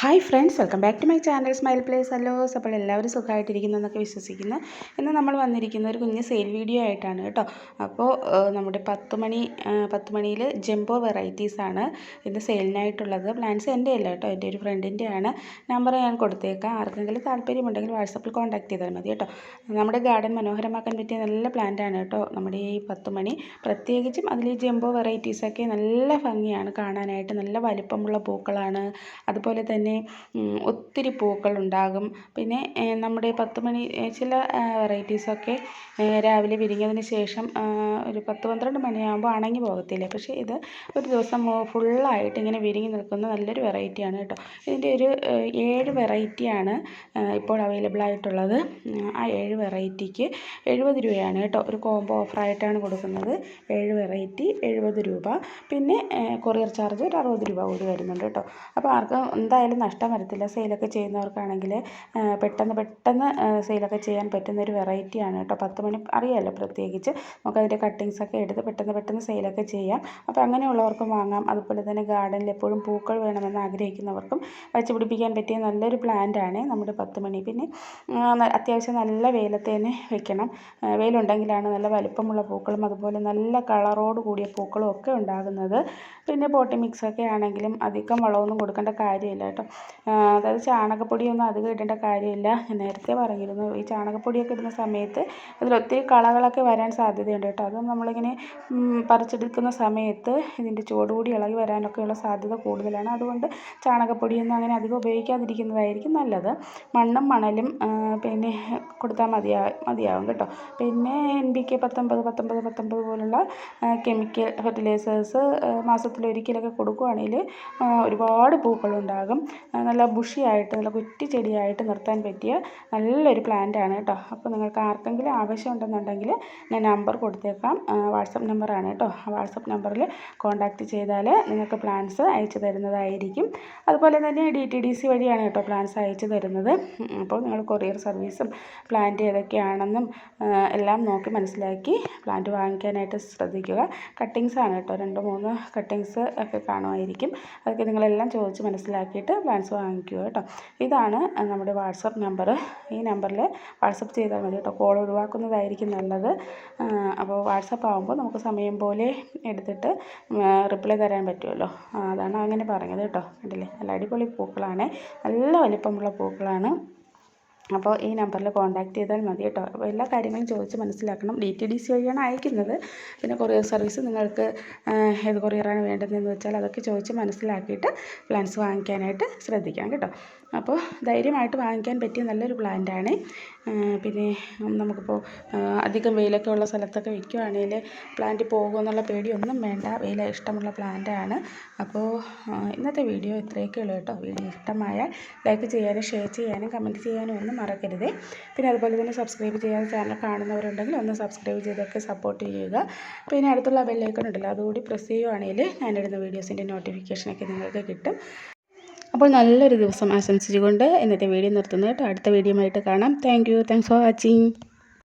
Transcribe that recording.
Hi friends welcome back to my channel smile place hellos അപ്പോൾ എല്ലാവരും സുഖമായിട്ടിരിക്കുന്നു എന്നൊക്കെ വിശ്വസിക്കുന്നു. ഇന്ന് നമ്മൾ വന്നിരിക്കുന്ന ഒരു കുഞ്ഞ് സെയിൽ വീഡിയോ ആയിട്ടാണ് കേട്ടോ. അപ്പോൾ നമ്മുടെ പത്ത് മണി പത്ത് മണിയിൽ ജംബോ വെറൈറ്റീസാണ് ഇന്ന് സെയിലിനായിട്ടുള്ളത് പ്ലാൻസ് എന്റെ അല്ല കേട്ടോ എന്റെ ഒരു ഫ്രണ്ടിന്റെ ആണ് നമ്പർ ഞാൻ കൊടുത്തേക്കാം. ആർക്കെങ്കിലും താല്പര്യമുണ്ടെങ്കിൽ വാട്സപ്പിൽ കോൺടാക്ട് ചെയ്താൽ മതി കേട്ടോ. നമ്മുടെ ഗാർഡൻ മനോഹരമാക്കാൻ പറ്റിയ നല്ല പ്ലാന്റാണ് കേട്ടോ. നമ്മുടെ ഈ പത്ത് മണി. പ്രത്യേകിച്ചും അതിൽ ജംബോ വെറൈറ്റീസൊക്കെ നല്ല ഭംഗിയാണ് കാണാനായിട്ട്. നല്ല വലിപ്പമുള്ള പൂക്കളാണ്. അതുപോലെ തന്നെ പിന്നെ ഒത്തിരി പൂക്കൾ ഉണ്ടാകും പിന്നെ നമ്മുടെ പത്ത് മണി ചില വെറൈറ്റീസൊക്കെ രാവിലെ വിരിഞ്ഞതിന് ശേഷം ഒരു പത്ത് പന്ത്രണ്ട് മണിയാകുമ്പോൾ അണങ്ങി പോകത്തില്ലേ? പക്ഷേ ഇത് ഒരു ദിവസം ഫുള്ളായിട്ട് ഇങ്ങനെ വിരിഞ്ഞ് നിൽക്കുന്ന നല്ലൊരു വെറൈറ്റിയാണ് കേട്ടോ. ഇതിന്റെ ഒരു ഏഴ് വെറൈറ്റിയാണ് ഇപ്പോൾ അവൈലബിൾ ആയിട്ടുള്ളത്. ആ ഏഴ് വെറൈറ്റിക്ക് എഴുപത് രൂപയാണ് കേട്ടോ. ഒരു കോംബോ ഓഫറായിട്ടാണ് കൊടുക്കുന്നത്. ഏഴ് വെറൈറ്റി എഴുപത് രൂപ. പിന്നെ കൊറിയർ ചാർജ് ഒരു അറുപത് രൂപ കൂടി വരുന്നുണ്ട് കേട്ടോ. അപ്പോൾ ആർക്കും എന്തായാലും നഷ്ടം വരത്തില്ല. സെയിലൊക്കെ ചെയ്യുന്നവർക്കാണെങ്കിൽ പെട്ടെന്ന് പെട്ടെന്ന് സെയിലൊക്കെ ചെയ്യാൻ പറ്റുന്ന ഒരു വെറൈറ്റിയാണ് കേട്ടോ. പത്ത് മണി അറിയാമല്ലോ പ്രത്യേകിച്ച്. നമുക്കതിന്റെ കട്ടിങ്സൊക്കെ എടുത്ത് പെട്ടെന്ന് പെട്ടെന്ന് സെയിലൊക്കെ ചെയ്യാം. അപ്പോൾ അങ്ങനെയുള്ളവർക്കും വാങ്ങാം. അതുപോലെ തന്നെ ഗാർഡനിൽ എപ്പോഴും പൂക്കൾ വേണമെന്ന് ആഗ്രഹിക്കുന്നവർക്കും വച്ച് പിടിപ്പിക്കാൻ പറ്റിയ നല്ലൊരു പ്ലാന്റാണ് നമ്മുടെ പത്ത് മണി. പിന്നെ അത്യാവശ്യം നല്ല വെയിലത്ത് തന്നെ വെക്കണം. വെയിലുണ്ടെങ്കിലാണ് നല്ല വലുപ്പമുള്ള പൂക്കളും അതുപോലെ നല്ല കളറോട് കൂടിയ പൂക്കളും ഒക്കെ ഉണ്ടാകുന്നത്. പിന്നെ പോട്ടി മിക്സൊക്കെ ആണെങ്കിലും അധികം വളമൊന്നും കൊടുക്കേണ്ട കാര്യമില്ല കേട്ടോ. അതായത് ചാണകപ്പൊടിയൊന്നും അധികം ഇടേണ്ട കാര്യമില്ല. നേരത്തെ പറഞ്ഞിരുന്നു ഈ ചാണകപ്പൊടിയൊക്കെ ഇടുന്ന സമയത്ത് അതിലൊത്തിരി കളകളൊക്കെ വരാൻ സാധ്യതയുണ്ട് കേട്ടോ. അത് നമ്മളിങ്ങനെ പറിച്ചെടുക്കുന്ന സമയത്ത് ഇതിന്റെ ചുവടുകൂടി ഇളകി വരാനൊക്കെയുള്ള സാധ്യത കൂടുതലാണ്. അതുകൊണ്ട് ചാണകപ്പൊടിയൊന്നും അങ്ങനെ അധികം ഉപയോഗിക്കാതിരിക്കുന്നതായിരിക്കും നല്ലത്. മണ്ണും മണലും പിന്നെ കൊടുത്താൽ മതിയാ മതിയാവും കേട്ടോ. പിന്നെ എൻ ബി കെ പത്തൊമ്പത് പത്തൊമ്പത് പത്തൊമ്പത് പോലുള്ള കെമിക്കൽ ഫെർട്ടിലൈസേഴ്സ് മാസത്തിലൊരിക്കലൊക്കെ കൊടുക്കുകയാണെങ്കിൽ ഒരുപാട് പൂക്കളുണ്ടാകും. നല്ല ബുഷിയായിട്ട് നല്ല കുറ്റി ചെടിയായിട്ട് നിർത്താൻ പറ്റിയ നല്ലൊരു പ്ലാന്റാണ് കേട്ടോ. അപ്പോൾ നിങ്ങൾക്ക് ആർക്കെങ്കിലും ആവശ്യമുണ്ടെന്നുണ്ടെങ്കിൽ ഞാൻ നമ്പർ കൊടുത്തേക്കാം. വാട്സപ്പ് നമ്പറാണ് കേട്ടോ. വാട്സപ്പ് നമ്പറിൽ കോൺടാക്റ്റ് ചെയ്താൽ നിങ്ങൾക്ക് പ്ലാൻസ് അയച്ചു തരുന്നതായിരിക്കും. അതുപോലെ തന്നെ ഡി ടി ഡി സി വഴിയാണ് കേട്ടോ പ്ലാൻസ് അയച്ചു തരുന്നത്. അപ്പോൾ നിങ്ങൾ കൊറിയർ സർവീസും പ്ലാന്റ് ഏതൊക്കെയാണെന്നും എല്ലാം നോക്കി മനസ്സിലാക്കി പ്ലാന്റ് വാങ്ങിക്കാനായിട്ട് ശ്രദ്ധിക്കുക. കട്ടിങ്സ് ആണ് കേട്ടോ. രണ്ട് മൂന്ന് കട്ടിങ്സ് ഒക്കെ കാണുമായിരിക്കും. അതൊക്കെ നിങ്ങളെല്ലാം ചോദിച്ച് മനസ്സിലാക്കിയിട്ട് പ്ലാൻസ് വാങ്ങിക്കുക കേട്ടോ. ഇതാണ് നമ്മുടെ വാട്സപ്പ് നമ്പർ ഈ നമ്പറിൽ വാട്സപ്പ് ചെയ്താൽ മതി കേട്ടോ. കോൾ ഒഴിവാക്കുന്നതായിരിക്കും നല്ലത്. അപ്പോൾ വാട്സപ്പ് ആകുമ്പോൾ നമുക്ക് സമയം പോലെ എടുത്തിട്ട് റിപ്ലൈ തരാൻ പറ്റുമല്ലോ അതാണ് അങ്ങനെ പറഞ്ഞത് കേട്ടോ. കണ്ടില്ലേ? നല്ല അടിപൊളി പൂക്കളാണ്. നല്ല വലിപ്പമുള്ള പൂക്കളാണ്. അപ്പോൾ ഈ നമ്പറിൽ കോൺടാക്ട് ചെയ്താൽ മതി കേട്ടോ. അപ്പോൾ എല്ലാ കാര്യങ്ങളും ചോദിച്ച് മനസ്സിലാക്കണം. ഡി ടി ഡി സി വഴിയാണ് അയക്കുന്നത്. പിന്നെ കൊറിയർ സർവീസ് നിങ്ങൾക്ക് ഏത് കൊറിയറാണ് വേണ്ടതെന്ന് വെച്ചാൽ അതൊക്കെ ചോദിച്ച് മനസ്സിലാക്കിയിട്ട് പ്ലാൻസ് വാങ്ങിക്കാനായിട്ട് ശ്രദ്ധിക്കണം കേട്ടോ. അപ്പോൾ ധൈര്യമായിട്ട് വാങ്ങിക്കാൻ പറ്റിയ നല്ലൊരു പ്ലാന്റാണ്. പിന്നെ നമുക്കിപ്പോൾ അധികം വെയിലൊക്കെ ഉള്ള സ്ഥലത്തൊക്കെ വയ്ക്കുകയാണെങ്കിൽ പ്ലാന്റ് പോകുമെന്നുള്ള പേടിയൊന്നും വേണ്ട. വെയിൽ ഇഷ്ടമുള്ള പ്ലാന്റാണ്. അപ്പോൾ ഇന്നത്തെ വീഡിയോ ഇത്രയൊക്കെ ഉള്ളൂ കേട്ടോ. വീഡിയോ ഇഷ്ടമായാൽ ലൈക്ക് ചെയ്യാനും ഷെയർ ചെയ്യാനും കമന്റ് ചെയ്യാനും ഒന്നും മറക്കരുത്. പിന്നെ അതുപോലെ തന്നെ സബ്സ്ക്രൈബ് ചെയ്യാൻ ചാനൽ കാണുന്നവരുണ്ടെങ്കിൽ ഒന്ന് സബ്സ്ക്രൈബ് ചെയ്തൊക്കെ സപ്പോർട്ട് ചെയ്യുക. പിന്നെ അടുത്തുള്ള ബെല്ലൈക്കൺ ഉണ്ടല്ലോ അതുകൂടി പ്രസ് ചെയ്യുവാണെങ്കിൽ ഞാനിടുന്ന വീഡിയോസിന്റെ നോട്ടിഫിക്കേഷനൊക്കെ നിങ്ങൾക്ക് കിട്ടും. അപ്പോൾ നല്ലൊരു ദിവസം ആശംസിച്ചുകൊണ്ട് ഇന്നത്തെ വീഡിയോ നിർത്തുന്നു കേട്ടോ. അടുത്ത വീഡിയോ ആയിട്ട് കാണാം. Thank you thanks for watching